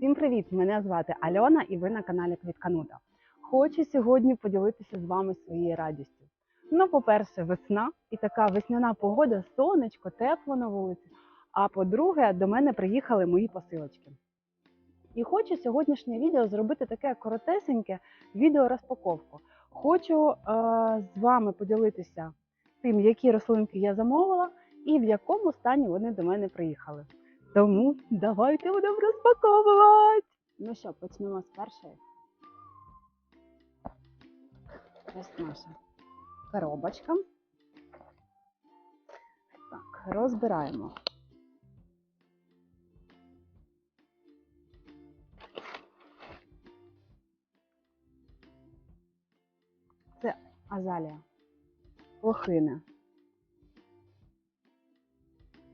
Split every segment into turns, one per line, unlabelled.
Всім привіт! Мене звати Альона і ви на каналі Квітканута. Хочу сьогодні поділитися з вами своєю радістю. Ну, по-перше, весна і така весняна погода, сонечко, тепло на вулиці. А по-друге, до мене приїхали мої посилочки. І хочу сьогоднішнє відео зробити таке коротесеньке відео-розпаковку. Хочу е- з вами поділитися тим, які рослинки я замовила і в якому стані вони до мене приїхали. Тому давайте будемо розпаковувати. Ну що, почнемо з першої. Ось наша коробочка. Так, розбираємо. Це азалія. Лохина.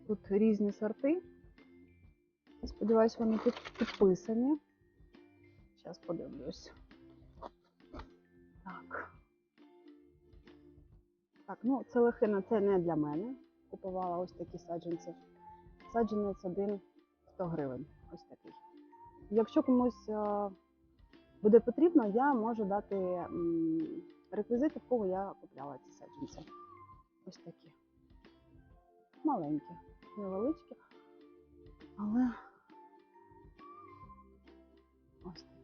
Тут різні сорти. Сподіваюсь, вони тут підписані. Зараз подивлюсь. Так. Так, ну це лохина, це не для мене. Купувала ось такі саджанці. Саджанець один 100 гривень. Ось такий. Якщо комусь е, буде потрібно, я можу дати реквізити, в кого я купляла ці саджанці. Ось такі. Маленькі, невеличкі. Але ось такі.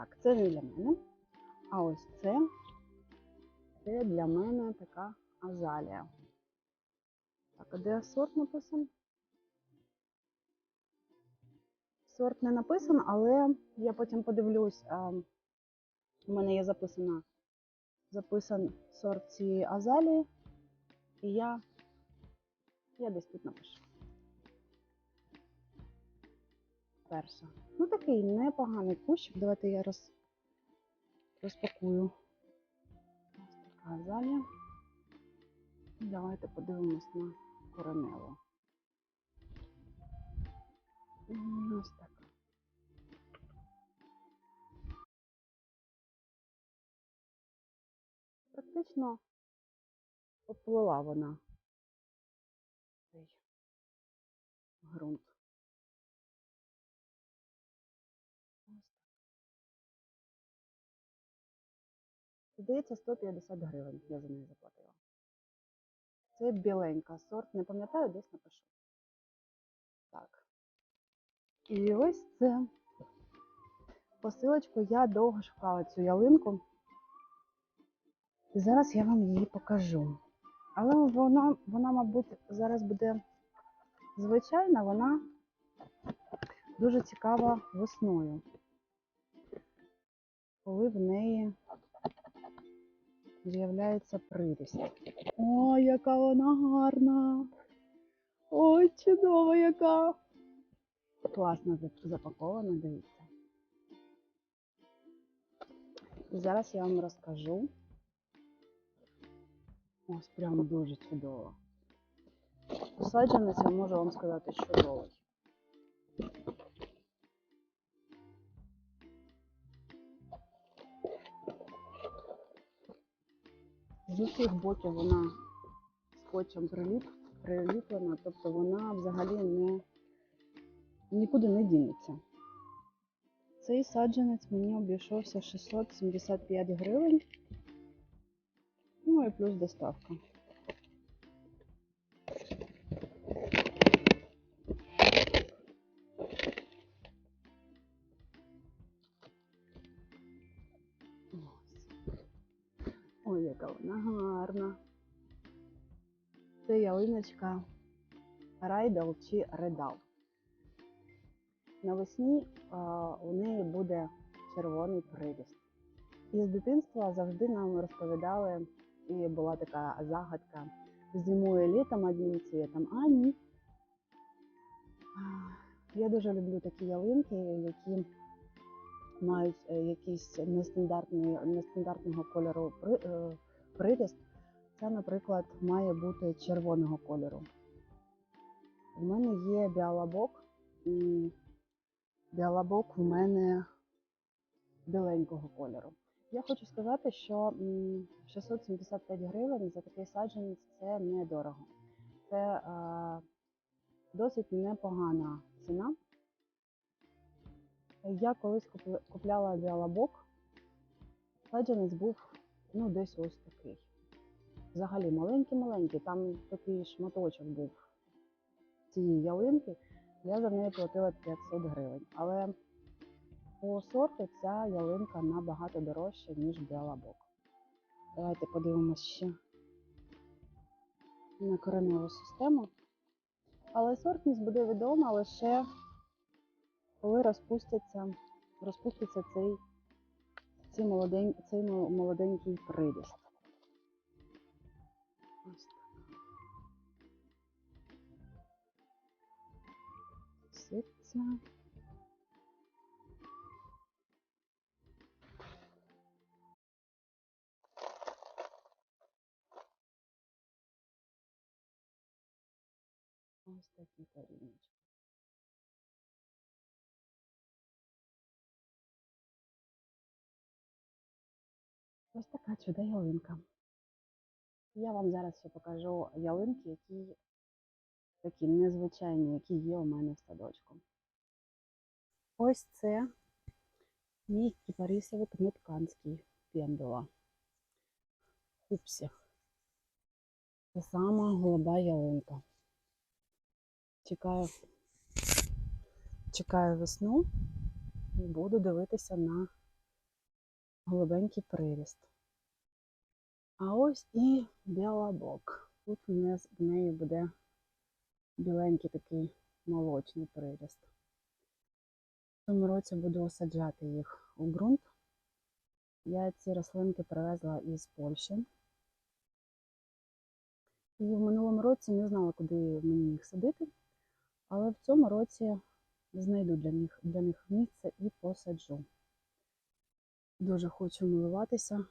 Так, це не для мене. А ось це, це для мене така азалія. Так, а де сорт написан? Сорт не написан, але я потім подивлюсь. У мене є записана, записан сорт цієї азалії, і я, я десь тут напишу. Перша. Ну такий непоганий кущик. Давайте я роз, розпакую. Ось така азалія. І Давайте подивимось на кореневу. М, Ось так. Практично поплила вона цей ґрунт. Здається, 150 гривень я за неї заплатила. Це біленька сорт, не пам'ятаю, десь напишу. Так. І ось це посилочку. Я довго шукала цю ялинку. І зараз я вам її покажу. Але вона, вона, мабуть, зараз буде звичайна, вона дуже цікава весною. Коли в неї з'являється приріст. Ой, яка вона гарна! Ой, чудова яка! Класно зап- запакована, дивіться. Зараз я вам розкажу. Ось прям дуже чудово. Саджанець, я можу вам сказати, чудовий. З усіх боків вона скотчем приліп, приліплена, тобто вона взагалі не, нікуди не дінеться. Цей саджанець мені обійшовся 675 гривень. Ну і плюс доставка. Яка вона гарна. Це ялиночка райдал чи редал. Навесні у неї буде червоний приріст. І з дитинства завжди нам розповідали, і була така загадка зимою літом одним цвітом, а ні. Я дуже люблю такі ялинки, які мають е, якийсь нестандартний, нестандартного кольору е, приріст. Це, наприклад, має бути червоного кольору. У мене є біалабок, біалабок у мене біленького кольору. Я хочу сказати, що 675 гривень за такий саджанець це недорого. Це е, досить непогана ціна. Я колись купляла біалабок. Саджанець був ну, десь ось такий. Взагалі маленький-маленький, там такий шматочок був цієї ялинки. Я за неї платила 500 гривень. Але по сорту ця ялинка набагато дорожча, ніж біалабок. Давайте подивимось ще на кореневу систему. Але сортність буде відома лише коли розпуститься, розпуститься цей, цей, молодень, цей мо- молоденький приріст. Ось так. Ситься. Ось такі корінчики. Ось така чуда ялинка. Я вам зараз ще покажу ялинки, які такі незвичайні, які є у мене в садочку. Ось це мій кіпарисовий кнутканський пендула. Хупсі. Це сама голуба ялинка. Чекаю, чекаю весну і буду дивитися на голубенький приріст. А ось і білобок. Тут в нас- в неї буде біленький такий молочний приріст. В цьому році буду осаджати їх у ґрунт. Я ці рослинки привезла із Польщі. І в минулому році не знала, куди мені їх садити, але в цьому році знайду для них, для них місце і посаджу. Дуже хочу милуватися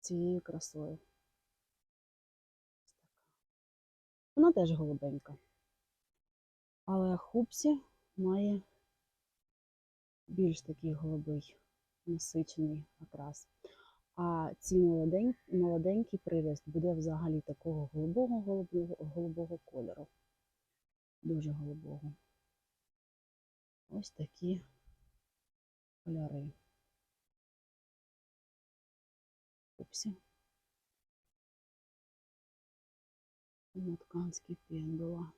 цією красою. Вона теж голубенька. Але хупсі має більш такий голубий насичений окрас. А ці молодень, молоденький приріст буде взагалі такого голубого голубого, голубого кольору. Дуже голубого. Ось такі кольори. Упсі. Мотканський пендула.